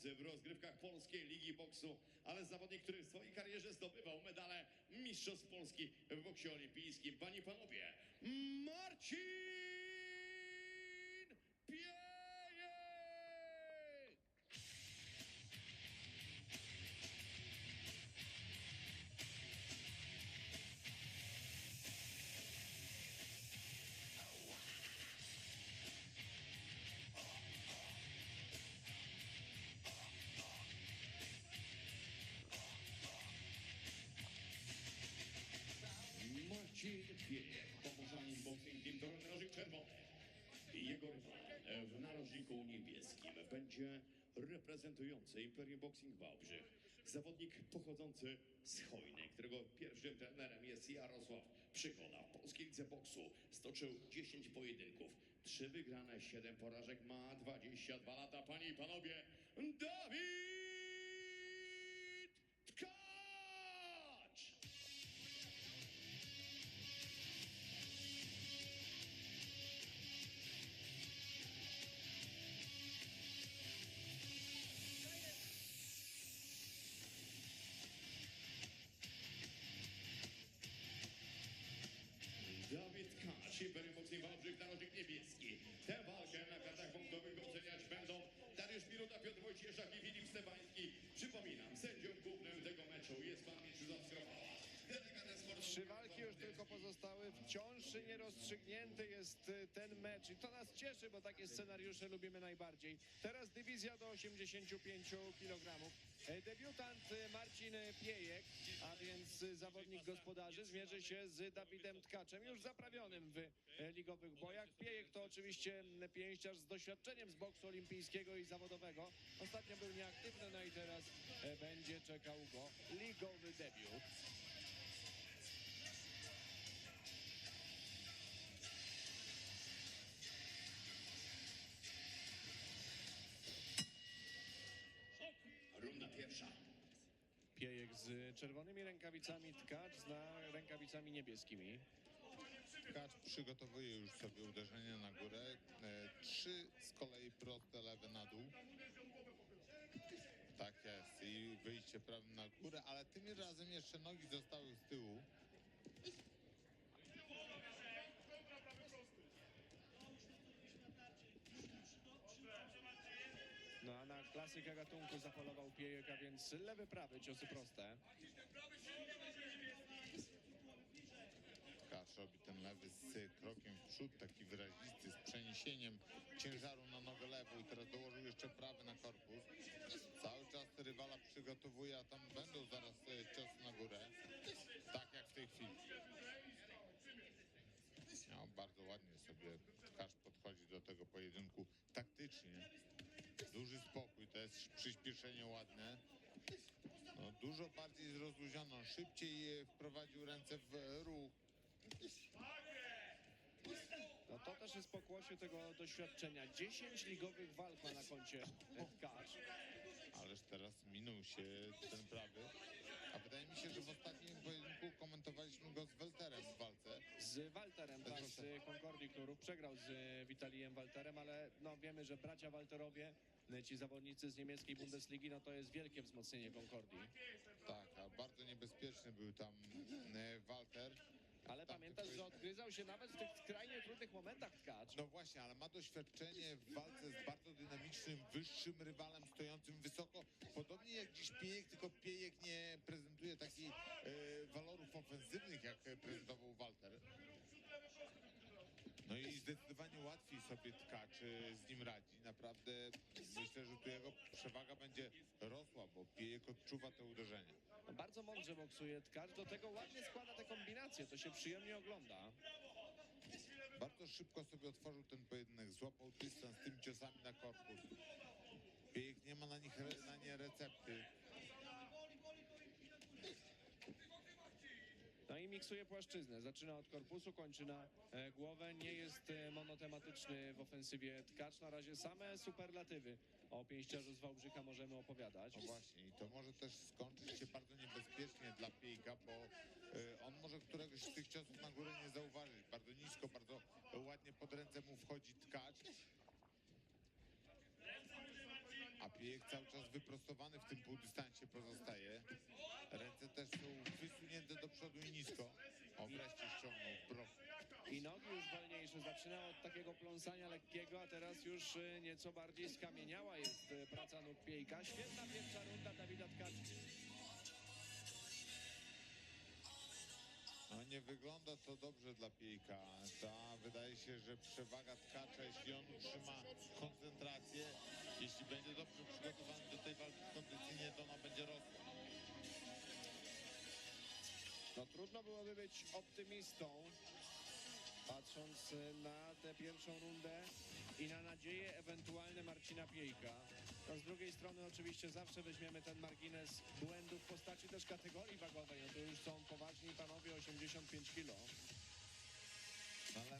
w rozgrywkach Polskiej Ligi Boksu, ale zawodnik, który w swojej karierze zdobywał medale Mistrzostw Polski w boksie olimpijskim. Panie i panowie, Marcin będzie reprezentujący Imperium Boxing Wałbrzych. Zawodnik pochodzący z Chojny, którego pierwszym trenerem jest Jarosław Przygoda. W polskiej lidze boksu stoczył 10 pojedynków, 3 wygrane, 7 porażek, ma 22 lata. Panie i panowie, Dawid Wojcieszak i Filip Stefański. Przypominam, sędzią głównym tego meczu jest pan Mieczysław sportowym- Trzy walki już tylko pozostały. Wciąż nierozstrzygnięty jest y, ten mecz i to nas cieszy, bo takie scenariusze lubimy najbardziej. Teraz dywizja do 85 kg. E, Debiutant y, Marcin Piejek, a więc zawodnik gospodarzy, zmierzy się z Dawidem Tkaczem, już zaprawionym w e, ligowych bojach. Piejek to oczywiście pięściarz z doświadczeniem z boksu olimpijskiego i zawodowego. Ostatnio był nieaktywny, no i teraz e, będzie czekał go ligowy debiut. Z czerwonymi rękawicami, tkacz z rękawicami niebieskimi. Tkacz przygotowuje już sobie uderzenie na górę. E, trzy z kolei proste lewe na dół. Tak jest. I wyjście prawym na górę, ale tym razem jeszcze nogi zostały z tyłu. A na klasykę gatunku zapolował Piejek, a więc lewy, prawy, ciosy proste. Tkacz robi ten lewy z krokiem w przód, taki wyrazisty, z przeniesieniem ciężaru na nogę lewą i teraz dołożył jeszcze prawy na korpus. Cały czas rywala przygotowuje, a tam będą zaraz e, ciosy na górę. Tak jak w tej chwili. No, bardzo ładnie sobie Tkacz podchodzi do tego pojedynku taktycznie. Duży spokój, to jest przyspieszenie ładne. No, dużo bardziej zrozluźniono, szybciej wprowadził ręce w ruch. No to też jest pokłosie tego doświadczenia. 10 ligowych walk ma na koncie tkacz. Ależ teraz minął się ten prawy. A wydaje mi się, że w ostatnim pojedynku komentowaliśmy go z Welterem w walce. Z Walterem, tak, z Concordii Knurów. Przegrał z e, Witalijem Walterem, ale no wiemy, że bracia Walterowie, e, ci zawodnicy z niemieckiej Bundesligi, no to jest wielkie wzmocnienie Concordii. Tak, a bardzo niebezpieczny był tam e, Walter. Ale Tak, pamiętasz, to że odgryzał się nawet w tych skrajnie trudnych momentach tkacz. No właśnie, ale ma doświadczenie w walce z bardzo dynamicznym, wyższym rywalem stojącym wysoko. Podobnie jak dziś Piejek, tylko Piejek nie prezentuje takich e, walorów ofensywnych, jak prezentował Walter. No i zdecydowanie łatwiej sobie tkacz e, z nim radzi. Naprawdę myślę, że tu jego przewaga będzie rosła, bo Piejek odczuwa te uderzenia. No, bardzo mądrze boksuje tkacz, do tego ładnie składa te kombinacje, to się przyjemnie ogląda. Bardzo szybko sobie otworzył ten pojedynek, złapał dystans tymi ciosami na korpus. Piejek nie ma na, nich, na nie recepty. No i miksuje płaszczyznę. Zaczyna od korpusu, kończy na e, głowę. Nie jest e, monotematyczny w ofensywie tkacz. Na razie same superlatywy o pięściarzu z Wałbrzycha możemy opowiadać. No właśnie, i to może też skończyć się bardzo niebezpiecznie dla Piejka, bo y, on może któregoś z tych ciosów na górę nie zauważyć. Bardzo nisko, bardzo ładnie pod ręce mu wchodzi tkacz. A Piejek cały czas wyprostowany w tym półdystansie pozostaje. Ręce też są wysunięte do przodu i nisko. O, wreszcie ściągnął w. I nogi już wolniejsze. Zaczynał od takiego pląsania lekkiego, a teraz już e, nieco bardziej skamieniała jest e, praca nóg Piejka. Świetna pierwsza runda Dawida Tkacza. No nie wygląda to dobrze dla Piejka. Ta wydaje się, że przewaga tkacza, jeśli on utrzyma koncentrację, jeśli będzie dobrze przygotowany do tej walki kondycyjnie, to ona będzie rosła. No trudno byłoby być optymistą, patrząc e, na tę pierwszą rundę i na nadzieje ewentualne Marcina Piejka. No z drugiej strony oczywiście zawsze weźmiemy ten margines błędów w postaci też kategorii wagowej. No to już są poważni panowie 85 kg. Ale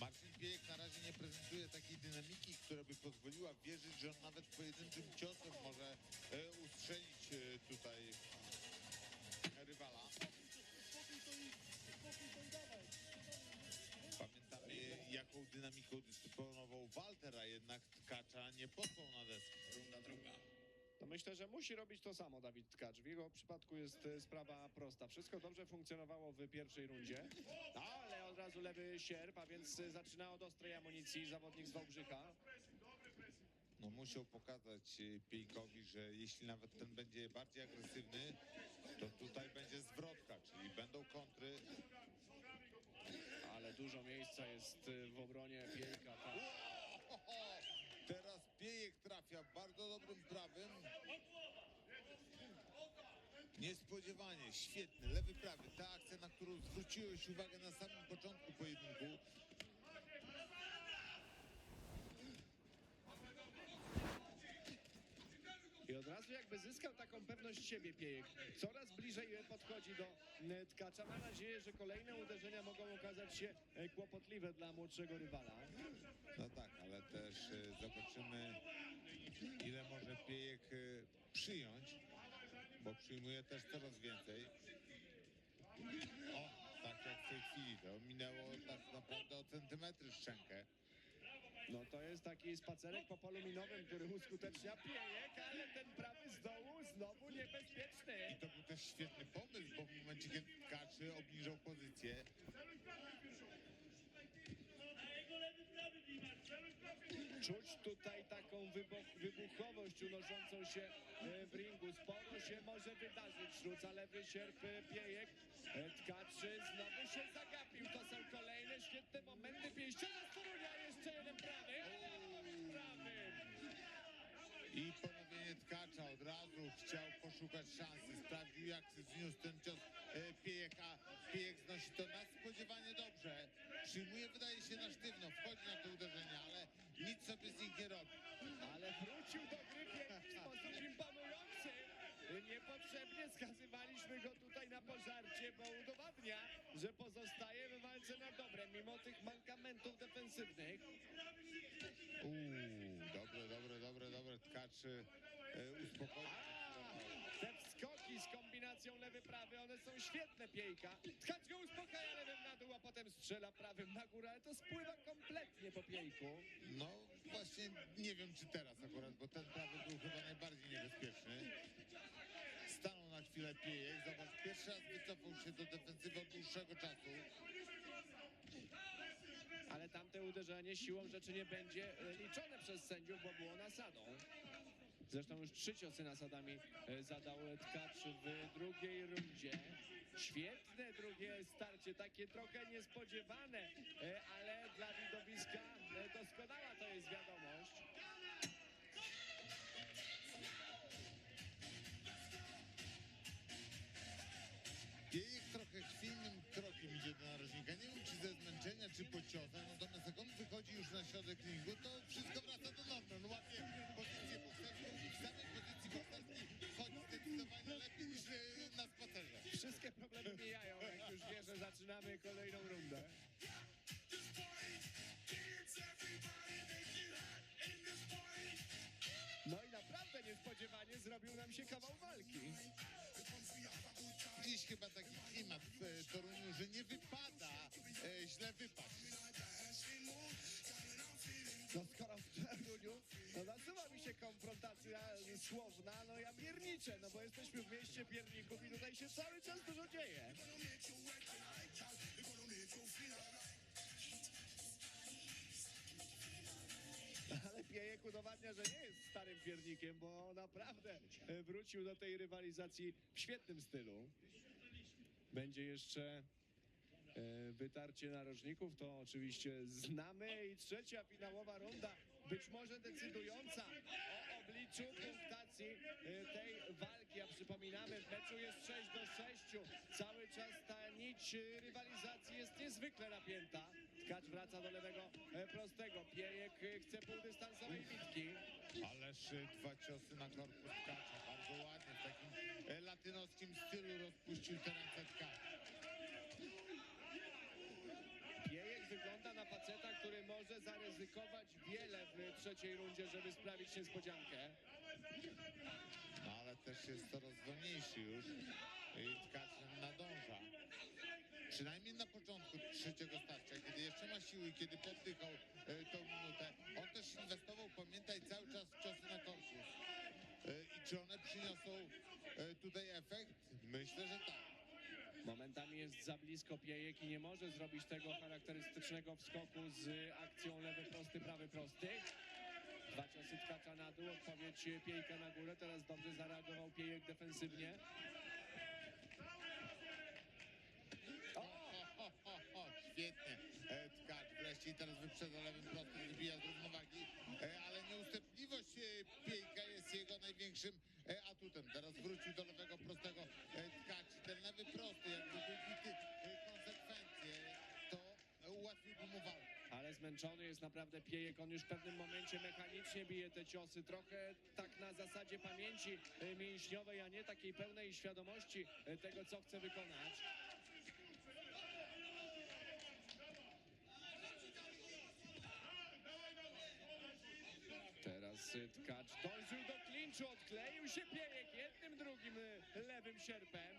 Marcin Piejek na razie nie prezentuje takiej dynamiki, która by pozwoliła wierzyć, że on nawet pojedynczym ciosem może e, ustrzelić e, tutaj To myślę, że musi robić to samo Dawid Tkacz. W jego przypadku jest e, sprawa prosta. Wszystko dobrze funkcjonowało w pierwszej rundzie, ale od razu lewy sierp, a więc e, zaczyna od ostrej amunicji zawodnik z Wałbrzycha. No musiał pokazać e, Piejkowi, że jeśli nawet ten będzie bardziej agresywny, to tutaj będzie zwrotka, czyli będą kontry. Ale dużo miejsca jest w obronie Piejka. Tak. Teraz Piejek trafia bardzo dobrym prawym. Niespodziewanie, świetny, lewy prawy. Ta akcja, na którą zwróciłeś uwagę na samym początku pojedynku. I od razu jakby zyskał taką pewność siebie Piejek. Coraz bliżej podchodzi do e, Tkacza. Ma nadzieję, że kolejne uderzenia mogą okazać się e, kłopotliwe dla młodszego rywala. No tak, ale też e, zobaczymy, ile może Piejek e, przyjąć, bo przyjmuje też coraz więcej. O, tak jak w tej chwili, to minęło tak naprawdę o centymetry szczękę. No to jest taki spacerek po polu minowym, który uskutecznia Piejek, ale ten prawy z dołu znowu niebezpieczny. I to był też świetny pomysł, bo w momencie, kiedy Kaczy obniżał pozycję, Czuć tutaj taką wybuch, wybuchowość unoszącą się e, w ringu. Sporo się może wydarzyć. Rzuca lewy sierp Piejek. E, Tkaczy znowu się zagapił. To są kolejne świetne momenty. Pięściowa Torunia, jeszcze jeden prawy. Ale prawy. I ponowienie Tkacza od razu chciał poszukać szansy. Sprawdził jak zniósł ten cios e, Piejek, a Piejek znosi to nadspodziewanie dobrze. Przyjmuje, wydaje się, na sztywno. Wchodzi na to uderzenie, ale nic sobie z nich nie robi. Ale wrócił do gry w sposób imponujący. Niepotrzebnie skazywaliśmy go tutaj na pożarcie, bo udowadnia, że pozostaje w walce na dobre, mimo tych mankamentów defensywnych. Uuu, dobre, dobre, dobre, dobre. Tkacz e, uspokoi. A, te wskoki z kombinacją lewy-prawy, one są świetne, Piejka. Tkacz go uspokaja dół, a potem strzela prawym na górę, ale to spływa kompletnie po Piejku. No właśnie nie wiem czy teraz akurat, bo ten prawy był chyba najbardziej niebezpieczny. Stanął na chwilę Piejek, zobacz, pierwszy raz wycofał się do defensywy od dłuższego czasu. Ale tamte uderzenie siłą rzeczy nie będzie e, liczone przez sędziów, bo było nasadą. Zresztą już trzy ciosy nasadami e, zadał Tkacz w drugiej rundzie. Świetne drugie starcie, takie trochę niespodziewane, e, ale dla widowiska e, doskonała to jest wiadomość. Piejek trochę chwiejnym krokiem idzie do narożnika. Nie wiem, czy ze zmęczenia, czy po ciosach. Natomiast jak on wychodzi już na środek ringu, to wszystko wraca do normy. Wszystkie problemy mijają, jak już wie, że zaczynamy kolejną rundę. No i naprawdę niespodziewanie zrobił nam się kawał walki. Dziś chyba taki klimat w e, Toruniu, że nie wypada e, źle wypaść. Się cały czas dużo dzieje. Ale Piejek udowadnia, że nie jest starym piernikiem, bo naprawdę wrócił do tej rywalizacji w świetnym stylu. Będzie jeszcze e, wytarcie narożników, to oczywiście znamy i trzecia finałowa runda, być może decydująca o obliczu punktacji e, tej walki. A przypominamy, w meczu jest 6 do 6. Cały czas ta nić e, rywalizacji jest niezwykle napięta. Tkacz wraca do lewego e, prostego. Piejek chce półdystansowej bitki. Ależ dwa ciosy na korpus Tkacza. Bardzo ładnie, w takim latynoskim stylu rozpuścił te ręce Tkacz. Piejek wygląda na faceta, który może zaryzykować wiele w trzeciej rundzie, żeby sprawić niespodziankę. Ale też jest coraz wolniejszy już i Tkacz nadąża. Przynajmniej na początku trzeciego starcia, kiedy jeszcze ma siły, kiedy poddychał e, tą minutę. On też inwestował, pamiętaj, cały czas w ciosy na korpus. E, I czy one przyniosą e, tutaj efekt? Myślę, że tak. Momentami jest za blisko Piejek i nie może zrobić tego charakterystycznego wskoku z akcją lewy prosty, prawy prosty. Dwa ciosy tkacza na dół, odpowiedź Piejka na górę. Teraz dobrze zareagował Piejek defensywnie. Świetnie. E, Tkacz wreszcie teraz wyprzedza lewym prostym, zbija z równowagi, e, ale nieustępliwość e, Piejka jest jego największym atutem. Teraz wrócił do lewego prostego e, Tkacz. Ten lewy prosty, jakby był bity e, konsekwentnie, to e, ułatwiłby mu walkę. Ale zmęczony jest naprawdę Piejek. On już w pewnym momencie mechanicznie bije te ciosy. Trochę tak na zasadzie pamięci e, mięśniowej, a nie takiej pełnej świadomości e, tego, co chce wykonać. Teraz y, Tkacz dążył do klinczu, odkleił się Piejek jednym, drugim y, lewym sierpem.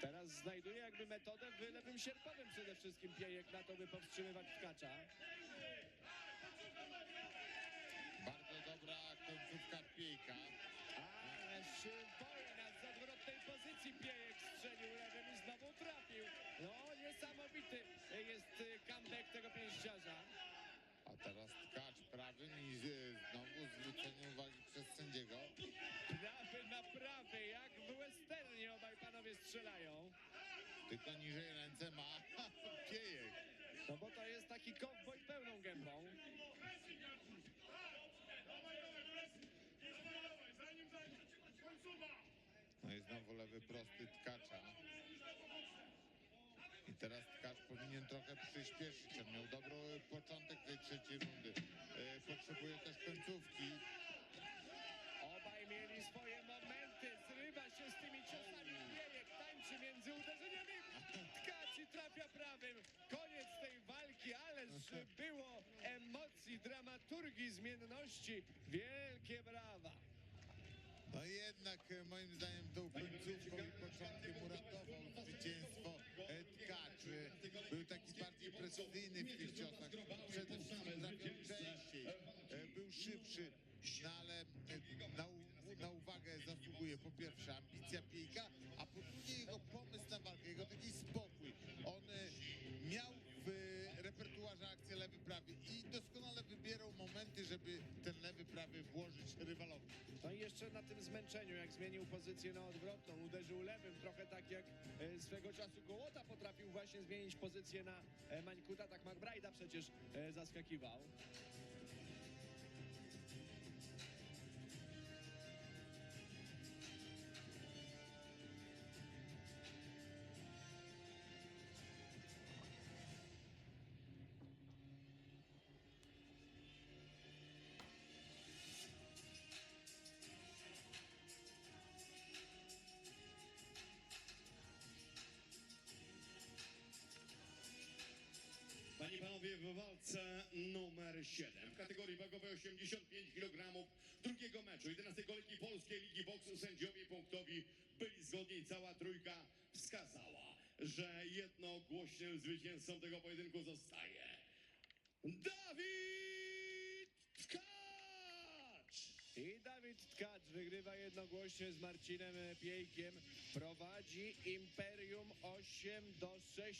Teraz znajduje jakby metodę w lewym sierpowym przede wszystkim Piejek na to, by powstrzymywać Tkacza. Bardzo dobra końcówka Piejka. Ależ wojna z odwrotnej pozycji Piejek strzelił lewym i znowu trafił. No niesamowity jest y, comeback tego pięściarza. A teraz Tkacz prawym i z, znowu zwrócenie uwagi przez sędziego. Prawy na prawy, jak w westernie obaj panowie strzelają. Tylko niżej ręce ma Piejek. No bo to jest taki kowboj pełną gębą. No i znowu lewy prosty Tkacza. Teraz Tkacz powinien trochę przyspieszyć. On miał dobry początek tej trzeciej rundy. E, Potrzebuje też końcówki. Obaj mieli swoje momenty, zrywa się z tymi ciosami. Piejek tańczy między uderzeniami. Tkacz i trafia prawym. Koniec tej walki, ależ było emocji, dramaturgii, zmienności. Wielkie brawa. No jednak e, moim zdaniem tą końcówką i początkiem uratował zwycięstwo e, Tkacz. E, Był taki bardziej precyzyjny w tych ciosach. Przede wszystkim trafiał częściej. Był szybszy. No ale na, na uwagę zasługuje po pierwsze ambicja Piejka, a po drugie jego pomysł na walkę, jego taki spokój. On miał w repertuarze akcję lewy prawy i doskonale wybierał momenty, żeby prawy włożyć rywalowi. No i jeszcze na tym zmęczeniu, jak zmienił pozycję na odwrotną, uderzył lewym, trochę tak jak e, swego czasu Gołota potrafił właśnie zmienić pozycję na e, Mańkuta, tak McBride'a przecież e, zaskakiwał. Panowie, w walce numer 7 w kategorii wagowej 85 kg drugiego meczu 11 kolejki Polskiej Ligi Boksu sędziowie punktowi byli zgodni cała trójka wskazała, że jednogłośnym zwycięzcą tego pojedynku zostaje Dawid Tkacz! I Dawid Tkacz wygrywa jednogłośnie z Marcinem Piejkiem. Prowadzi Imperium 8 do 6.